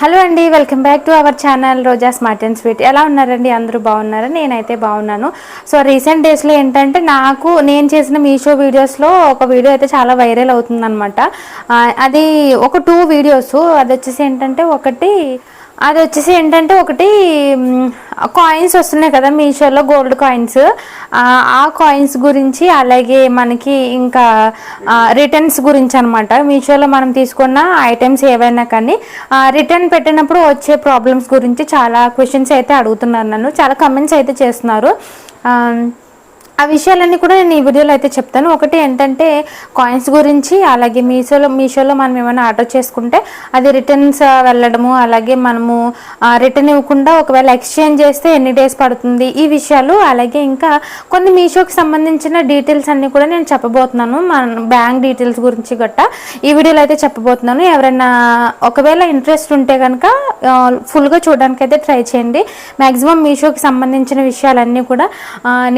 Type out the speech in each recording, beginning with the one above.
Hello అండి welcome back to our channel Roja smart and sweet. ఎలా ఉన్నారండి? అందరూ బాగున్నారా? నేనైతే బాగున్నాను. సో రీసెంట్ డేస్లో ఏంటంటే నాకు నేను చేసిన మీషో వీడియోస్లో ఒక వీడియో అయితే చాలా వైరల్ అవుతుందన్నమాట. అది ఒక టూ వీడియోస్. అది వచ్చేసి ఏంటంటే ఒకటి అది వచ్చేసి ఏంటంటే ఒకటి కాయిన్స్ వస్తున్నాయి కదా మీషోలో గోల్డ్ కాయిన్స్ ఆ కాయిన్స్ గురించి అలాగే మనకి ఇంకా రిటర్న్స్ గురించి అనమాట మీషోలో మనం తీసుకున్న ఐటమ్స్ ఏవైనా కానీ రిటర్న్ పెట్టినప్పుడు వచ్చే ప్రాబ్లమ్స్ గురించి చాలా క్వశ్చన్స్ అయితే అడుగుతున్నారు నన్ను. చాలా కమెంట్స్ అయితే చేస్తున్నారు. ఆ, విషయాలన్నీ కూడా నేను ఈ వీడియోలో అయితే చెప్తాను. ఒకటి ఏంటంటే కాయిన్స్ గురించి అలాగే మీషోలో మీషోలో మనం ఏమైనా ఆర్డర్ చేసుకుంటే అది రిటర్న్స్ వెళ్ళడము అలాగే మనము రిటర్న్ ఇవ్వకుండా ఒకవేళ ఎక్స్చేంజ్ చేస్తే ఎన్ని డేస్ పడుతుంది ఈ విషయాలు అలాగే ఇంకా కొన్ని మీషోకి సంబంధించిన డీటెయిల్స్ అన్నీ కూడా నేను చెప్పబోతున్నాను. మన బ్యాంక్ డీటెయిల్స్ గురించి గట్ట ఈ వీడియోలో అయితే చెప్పబోతున్నాను. ఎవరైనా ఒకవేళ ఇంట్రెస్ట్ ఉంటే కనుక ఫుల్గా చూడడానికి అయితే ట్రై చేయండి. మ్యాక్సిమం మీషోకి సంబంధించిన విషయాలన్నీ కూడా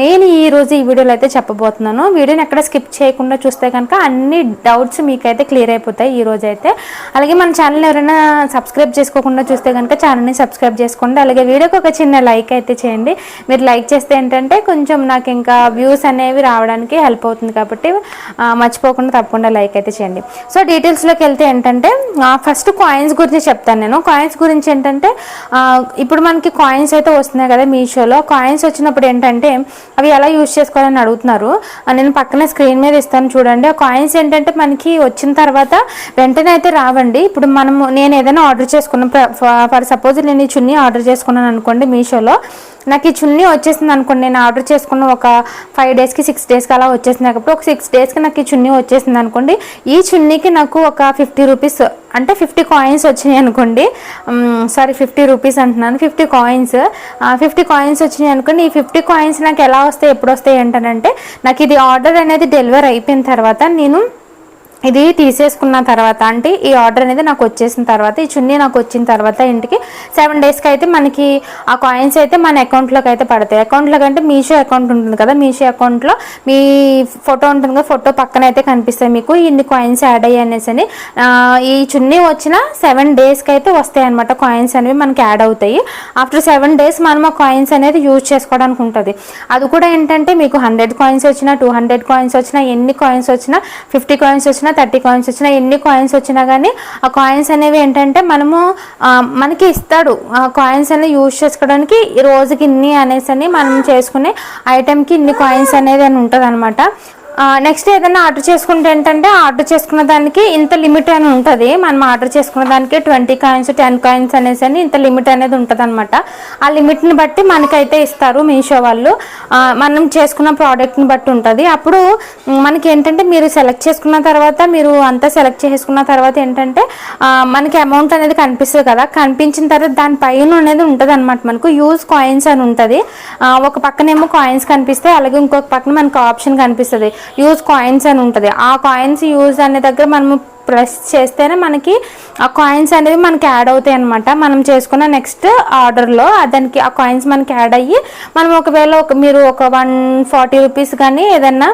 నేను ఈరోజు ఈరోజు ఈ వీడియోలో అయితే చెప్పబోతున్నాను. వీడియోని ఎక్కడ స్కిప్ చేయకుండా చూస్తే కనుక అన్ని డౌట్స్ మీకైతే క్లియర్ అయిపోతాయి ఈ రోజు అయితే. అలాగే మన ఛానల్ ఎవరైనా సబ్స్క్రైబ్ చేసుకోకుండా చూస్తే కనుక ఛానల్ని సబ్స్క్రైబ్ చేసుకోండి. అలాగే వీడియోకి ఒక చిన్న లైక్ అయితే చేయండి. మీరు లైక్ చేస్తే ఏంటంటే కొంచెం నాకు ఇంకా వ్యూస్ అనేవి రావడానికి హెల్ప్ అవుతుంది కాబట్టి మర్చిపోకుండా తప్పకుండా లైక్ అయితే చేయండి. సో డీటెయిల్స్లోకి వెళ్తే ఏంటంటే ఫస్ట్ కాయిన్స్ గురించి చెప్తాను నేను. కాయిన్స్ గురించి ఏంటంటే ఇప్పుడు మనకి కాయిన్స్ అయితే వస్తున్నాయి కదా మీషోలో. కాయిన్స్ వచ్చినప్పుడు ఏంటంటే అవి ఎలా యూజ్ చేసుకోవాలని అడుగుతున్నారు. నేను పక్కనే స్క్రీన్ మీద ఇస్తాను చూడండి. ఆ కాయిన్స్ ఏంటంటే మనకి వచ్చిన తర్వాత వెంటనే అయితే రావండి. ఇప్పుడు మనము నేను ఏదైనా ఆర్డర్ చేసుకున్న ఫర్ సపోజ్ నేను ఈ చున్నీ ఆర్డర్ చేసుకున్నాను అనుకోండి మీషోలో. నాకు ఈ చున్నీ వచ్చేసింది అనుకోండి. నేను ఆర్డర్ చేసుకున్న ఒక ఫైవ్ డేస్కి సిక్స్ డేస్కి అలా వచ్చేసింది. కాబట్టి ఒక సిక్స్ డేస్కి నాకు ఈ చున్నీ వచ్చేసింది అనుకోండి. ఈ చున్నీకి నాకు ఒక ఫిఫ్టీ రూపీస్ అంటే ఫిఫ్టీ కాయిన్స్ వచ్చినాయి అనుకోండి. సారీ ఫిఫ్టీ రూపీస్ అంటున్నాను. ఫిఫ్టీ కాయిన్స్ ఫిఫ్టీ కాయిన్స్ వచ్చినాయి అనుకోండి. ఈ ఫిఫ్టీ కాయిన్స్ నాకు ఎలా వస్తాయి ఎప్పుడు వస్తాయి ఏంటనంటే నాకు ఇది ఆర్డర్ అనేది డెలివర్ అయిపోయిన తర్వాత నేను ఇది తీసేసుకున్న తర్వాత అంటే ఈ ఆర్డర్ అనేది నాకు వచ్చేసిన తర్వాత ఈ చున్నీ నాకు వచ్చిన తర్వాత ఇంటికి సెవెన్ డేస్కి అయితే మనకి ఆ కాయిన్స్ అయితే మన అకౌంట్లోకి అయితే పడతాయి. అకౌంట్లో అంటే మీషో అకౌంట్ ఉంటుంది కదా మీషో అకౌంట్లో మీ ఫోటో ఉంటుంది కదా ఫోటో పక్కన అయితే కనిపిస్తాయి మీకు. ఇన్ని కాయిన్స్ యాడ్ అయ్యాయి అనేసి అని. ఈ చున్నీ వచ్చిన సెవెన్ డేస్కి అయితే వస్తాయి అనమాట కాయిన్స్ అనేవి మనకి యాడ్ అవుతాయి. ఆఫ్టర్ సెవెన్ డేస్ మనం ఆ కాయిన్స్ అనేది యూజ్ చేసుకోవడానికి ఉంటుంది. అది కూడా ఏంటంటే మీకు హండ్రెడ్ కాయిన్స్ వచ్చినా టూ హండ్రెడ్ కాయిన్స్ వచ్చినా ఎన్ని కాయిన్స్ వచ్చినా ఫిఫ్టీ కాయిన్స్ వచ్చినా థర్టీ కాయిన్స్ వచ్చినా ఎన్ని కాయిన్స్ వచ్చినా కానీ ఆ కాయిన్స్ అనేవి ఏంటంటే మనము మనకి ఇస్తాడు. ఆ కాయిన్స్ అనేవి యూజ్ చేసుకోవడానికి రోజుకి ఇన్ని అనేసి అని మనం చేసుకునే ఐటెంకి ఇన్ని కాయిన్స్ అనేది అని ఉంటుంది అనమాట నెక్స్ట్ ఏదైనా ఆర్డర్ చేసుకుంటే ఏంటంటే ఆర్డర్ చేసుకున్న దానికి ఇంత లిమిట్ అని ఉంటుంది. మనం ఆర్డర్ చేసుకున్న దానికి ట్వంటీ కాయిన్స్ టెన్ కాయిన్స్ అనేసి అని ఇంత లిమిట్ అనేది ఉంటుంది అనమాట ఆ లిమిట్ని బట్టి మనకైతే ఇస్తారు మీషో వాళ్ళు. మనం చేసుకున్న ప్రోడక్ట్ని బట్టి ఉంటుంది. అప్పుడు మనకి ఏంటంటే మీరు సెలెక్ట్ చేసుకున్న తర్వాత మీరు అంతా సెలెక్ట్ చేసుకున్న తర్వాత ఏంటంటే మనకి అమౌంట్ అనేది కనిపిస్తుంది కదా. కనిపించిన తర్వాత దాని పైన అనేది ఉంటుంది అనమాట మనకు. యూజ్ కాయిన్స్ అని ఉంటుంది. ఒక పక్కనేమో కాయిన్స్ కనిపిస్తాయి అలాగే ఇంకొక పక్కన మనకు ఆప్షన్ కనిపిస్తుంది. యూజ్ కాయిన్స్ అని ఉంటుంది. ఆ కాయిన్స్ యూజ్ అనే దగ్గర మనము ప్రెస్ చేస్తేనే మనకి ఆ కాయిన్స్ అనేవి మనకి యాడ్ అవుతాయి అనమాట మనం చేసుకున్న నెక్స్ట్ ఆర్డర్లో దానికి ఆ కాయిన్స్ మనకి యాడ్ అయ్యి మనం ఒకవేళ ఒక మీరు ఒక వన్ ఫార్టీ రూపీస్ కానీ ఏదన్నా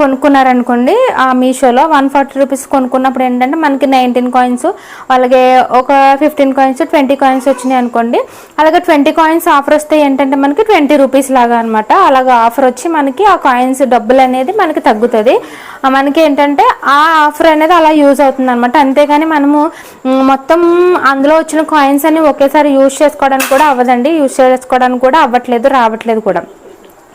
కొనుక్కున్నారనుకోండి ఆ మీషోలో వన్ ఫార్టీ రూపీస్ కొనుక్కున్నప్పుడు ఏంటంటే మనకి నైన్టీన్ కాయిన్స్ అలాగే ఒక ఫిఫ్టీన్ కాయిన్స్ ట్వంటీ కాయిన్స్ వచ్చినాయి అనుకోండి అలాగే ట్వంటీ కాయిన్స్ ఆఫర్ వస్తే ఏంటంటే మనకి ట్వంటీ రూపీస్ లాగా అనమాట అలాగా ఆఫర్ వచ్చి మనకి ఆ కాయిన్స్ డబ్బులు అనేది మనకి తగ్గుతుంది. మనకి ఏంటంటే ఆ ఆఫర్ అనేది అలా యూజ్ అవుతుంది అవుతుంది అనమాట అంతేగాని మనము మొత్తం అందులో వచ్చిన కాయిన్స్ అన్ని ఒకేసారి యూజ్ చేసుకోవడానికి కూడా అవ్వదండి. యూజ్ చేసుకోవడానికి కూడా అవ్వట్లేదు రావట్లేదు కూడా.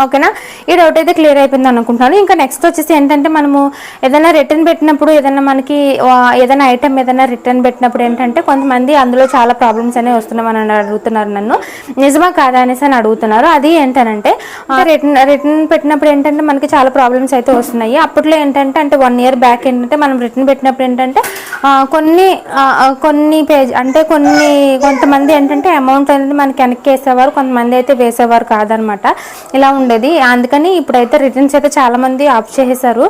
ఓకేనా? ఈ డౌట్ అయితే క్లియర్ అయిపోయింది అనుకుంటున్నాను. ఇంకా నెక్స్ట్ వచ్చేసి ఏంటంటే మనము ఏదైనా రిటర్న్ పెట్టినప్పుడు ఏదైనా మనకి ఏదైనా ఐటమ్ ఏదైనా రిటర్న్ పెట్టినప్పుడు ఏంటంటే కొంతమంది అందులో చాలా ప్రాబ్లమ్స్ అనేవి వస్తున్నామని అడుగుతున్నారు నన్ను. నిజమా కాదా అనేసి అని అడుగుతున్నారు. అది ఏంటనంటే రిటర్న్ రిటర్న్ పెట్టినప్పుడు ఏంటంటే మనకి చాలా ప్రాబ్లమ్స్ అయితే వస్తున్నాయి. అప్పట్లో ఏంటంటే అంటే వన్ ఇయర్ బ్యాక్ ఏంటంటే మనం రిటర్న్ పెట్టినప్పుడు ఏంటంటే కొన్ని కొన్ని పేజ్ అంటే కొన్ని కొంతమంది ఏంటంటే అమౌంట్ అనేది మనకి వెనక్కి వేసేవారు కొంతమంది అయితే వేసేవారు కాదనమాట. ఇలా ఉండేది. అందుకని ఇప్పుడైతే రిటర్న్స్ అయితే చాలా మంది ఆఫ్ చేసేసారు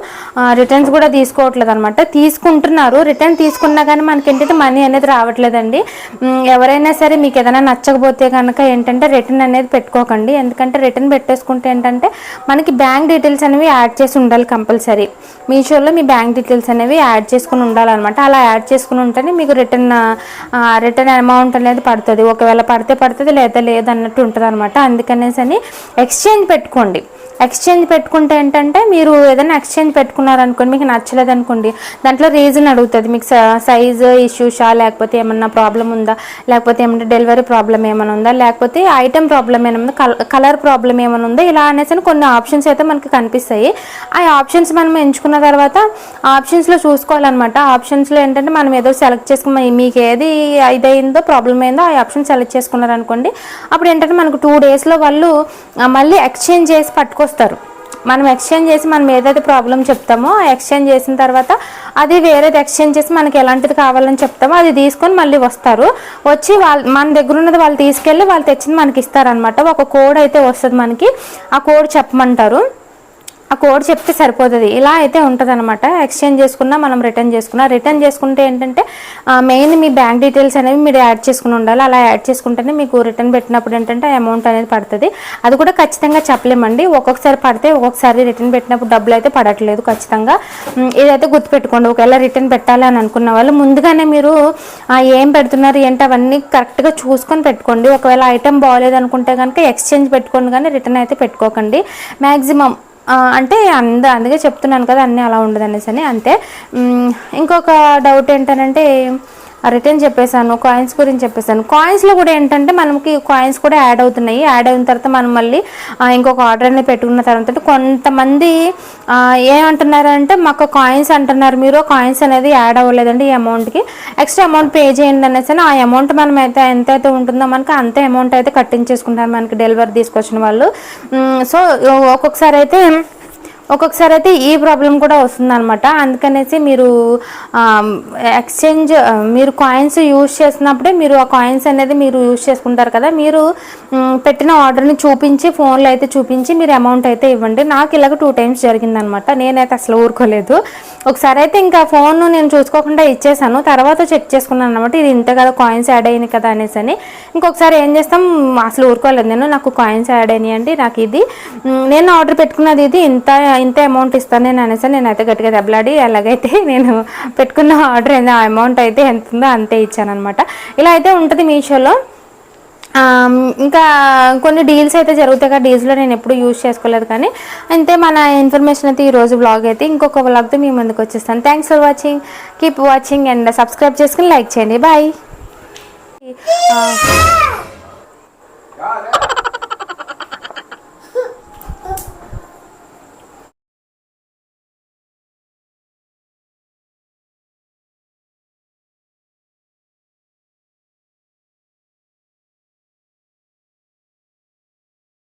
రిటర్న్స్ కూడా తీసుకోవట్లేదు అనమాట. తీసుకుంటున్నారు. రిటర్న్ తీసుకున్నా కానీ మనకి ఏంటంటే మనీ అనేది రావట్లేదండి. ఎవరైనా సరే మీకు ఏదైనా నచ్చకపోతే కనుక ఏంటంటే రిటర్న్ అనేది పెట్టుకోకండి. ఎందుకంటే రిటర్న్ పెట్టేసుకుంటే ఏంటంటే మనకి బ్యాంక్ డీటెయిల్స్ అనేవి యాడ్ చేసి ఉండాలి కంపల్సరీ మీషోలో మీ బ్యాంక్ డీటెయిల్స్ అనేవి యాడ్ చేసుకుని ఉండాలన్నమాట. అలా యాడ్ చేసుకుని ఉంటేనే మీకు రిటర్న్ రిటర్న్ అమౌంట్ అనేది పడుతుంది. ఒకవేళ పడితే పడుతుంది లేదా లేదన్నట్టు ఉంటుంది అనమాట అందుకనేసి అని ఎక్స్చేంజ్ పెట్టుకోండి. ఎక్స్చేంజ్ పెట్టుకుంటే ఏంటంటే మీరు ఏదైనా ఎక్స్చేంజ్ పెట్టుకున్నారనుకోండి మీకు నచ్చలేదు అనుకోండి దాంట్లో రీజన్ అడుగుతుంది. మీకు సైజు ఇష్యూషా లేకపోతే ఏమన్నా ప్రాబ్లం ఉందా? లేకపోతే ఏమన్నా డెలివరీ ప్రాబ్లం ఏమైనా ఉందా? లేకపోతే ఐటెం ప్రాబ్లం ఏమైనా ఉందా? కలర్ ప్రాబ్లం ఏమైనా ఉందా? ఇలా అనేసి కొన్ని ఆప్షన్స్ అయితే మనకి కనిపిస్తాయి. ఆ ఆప్షన్స్ మనం ఎంచుకున్న తర్వాత ఆప్షన్స్లో చూసుకోవాలన్నమాట. ఆప్షన్స్లో ఏంటంటే మనం ఏదో సెలెక్ట్ చేసుకున్న మీకు ఏది ఇదైందో ప్రాబ్లం అయిందో ఆ ఆప్షన్ సెలెక్ట్ చేసుకున్నారనుకోండి అప్పుడు ఏంటంటే మనకు టూ డేస్లో వాళ్ళు మళ్ళీ ఎక్స్చేంజ్ చేసి తీసుకొస్తారు మనం ఎక్స్చేంజ్ చేసి మనం ఏదైతే ప్రాబ్లం చెప్తామో ఎక్స్చేంజ్ చేసిన తర్వాత అది వేరేది ఎక్స్చేంజ్ చేసి మనకి ఎలాంటిది కావాలని చెప్తామో అది తీసుకొని మళ్ళీ వస్తారు. వచ్చి వాళ్ళు మన దగ్గర ఉన్నది వాళ్ళు తీసుకెళ్ళి వాళ్ళు తెచ్చింది మనకి ఇస్తారనమాట ఒక కోడ్ అయితే వస్తుంది మనకి. ఆ కోడ్ చెప్పమంటారు. ఆ కోడ్ చెప్తే సరిపోతుంది. ఇలా అయితే ఉంటుంది అనమాట ఎక్స్చేంజ్ చేసుకున్నా మనం రిటర్న్ చేసుకున్నా. రిటర్న్ చేసుకుంటే ఏంటంటే మెయిన్ మీ బ్యాంక్ డీటెయిల్స్ అనేవి మీరు యాడ్ చేసుకుని ఉండాలి. అలా యాడ్ చేసుకుంటేనే మీకు రిటర్న్ పెట్టినప్పుడు ఏంటంటే అమౌంట్ అనేది పడుతుంది. అది కూడా ఖచ్చితంగా చెప్పలేమండి. ఒక్కొక్కసారి పడితే ఒక్కొక్కసారి రిటర్న్ పెట్టినప్పుడు డబ్బులు అయితే పడట్లేదు ఖచ్చితంగా. ఇదైతే గుర్తుపెట్టుకోండి. ఒకవేళ రిటర్న్ పెట్టాలి అని అనుకున్న వాళ్ళు ముందుగానే మీరు ఏం పెడుతున్నారు ఏంటి అవన్నీ కరెక్ట్గా చూసుకొని పెట్టుకోండి. ఒకవేళ ఐటెం బాగోలేదు అనుకుంటే కనుక ఎక్స్చేంజ్ పెట్టుకోండి. కానీ రిటర్న్ అయితే పెట్టుకోకండి. మ్యాక్సిమం అంటే అంద అందుకే చెప్తున్నాను కదా అన్నీ అలా ఉండదు అనేసి అని అంతే ఇంకొక డౌట్ ఏంటనంటే రిటర్న్ చెప్పేశాను కాయిన్స్ గురించి చెప్పేశాను. కాయిన్స్లో కూడా ఏంటంటే మనకి కాయిన్స్ కూడా యాడ్ అవుతున్నాయి. యాడ్ అయిన తర్వాత మనం మళ్ళీ ఇంకొక ఆర్డర్ అనేది పెట్టుకున్న తర్వాత కొంతమంది ఏమంటున్నారంటే మాకు కాయిన్స్ అంటున్నారు మీరు కాయిన్స్ అనేది యాడ్ అవ్వలేదండి ఈ అమౌంట్కి ఎక్స్ట్రా అమౌంట్ పే చేయండి అనేసి ఆ అమౌంట్ మనం అయితే ఎంతైతే ఉంటుందో మనకి అంతే అమౌంట్ అయితే కట్టించేసుకుంటారు మనకి డెలివరీ తీసుకొచ్చిన వాళ్ళు. సో ఒక్కొక్కసారి అయితే ఒక్కొక్కసారి అయితే ఈ ప్రాబ్లం కూడా వస్తుందన్నమాట. అందుకనేసి మీరు ఎక్స్చేంజ్ మీరు కాయిన్స్ యూజ్ చేసినప్పుడే మీరు ఆ కాయిన్స్ అనేది మీరు యూజ్ చేసుకుంటారు కదా. మీరు పెట్టిన ఆర్డర్ని చూపించి ఫోన్లో అయితే చూపించి మీరు అమౌంట్ అయితే ఇవ్వండి. నాకు ఇలాగ టూ టైమ్స్ జరిగిందనమాట నేనైతే అసలు ఊరుకోలేదు. ఒకసారి అయితే ఇంకా ఫోన్ నేను చూసుకోకుండా ఇచ్చేసాను. తర్వాత చెక్ చేసుకున్నాను అనమాట ఇది ఇంత కదా కాయిన్స్ యాడ్ అయినాయి కదా అనేసి అని. ఇంకొకసారి ఏం చేస్తాం అసలు ఊరుకోలేదు నేను. నాకు కాయిన్స్ యాడ్ అయినాయి అండి నాకు ఇది. నేను ఆర్డర్ పెట్టుకున్నది ఇది ఇంత ఇంత అమౌంట్ ఇస్తాను నేను అనేసి నేనైతే గట్టిగా దెబ్బలాడి ఎలాగైతే నేను పెట్టుకున్న ఆర్డర్ ఏందో ఆ అమౌంట్ అయితే ఎంత ఉందో అంతే ఇచ్చానమాట ఇలా అయితే ఉంటుంది మీషోలో. ఇంకా కొన్ని డీల్స్ అయితే జరుగుతాయి కదా డీల్స్లో నేను ఎప్పుడు యూజ్ చేసుకోలేదు కానీ అంతే మన ఇన్ఫర్మేషన్ అయితే ఈరోజు బ్లాగ్ అయితే ఇంకొక బ్లాగ్తో మీ ముందుకు వచ్చేస్తాను. Thanks for watching keep watching and subscribe చేసుకుని లైక్ చేయండి. బాయ్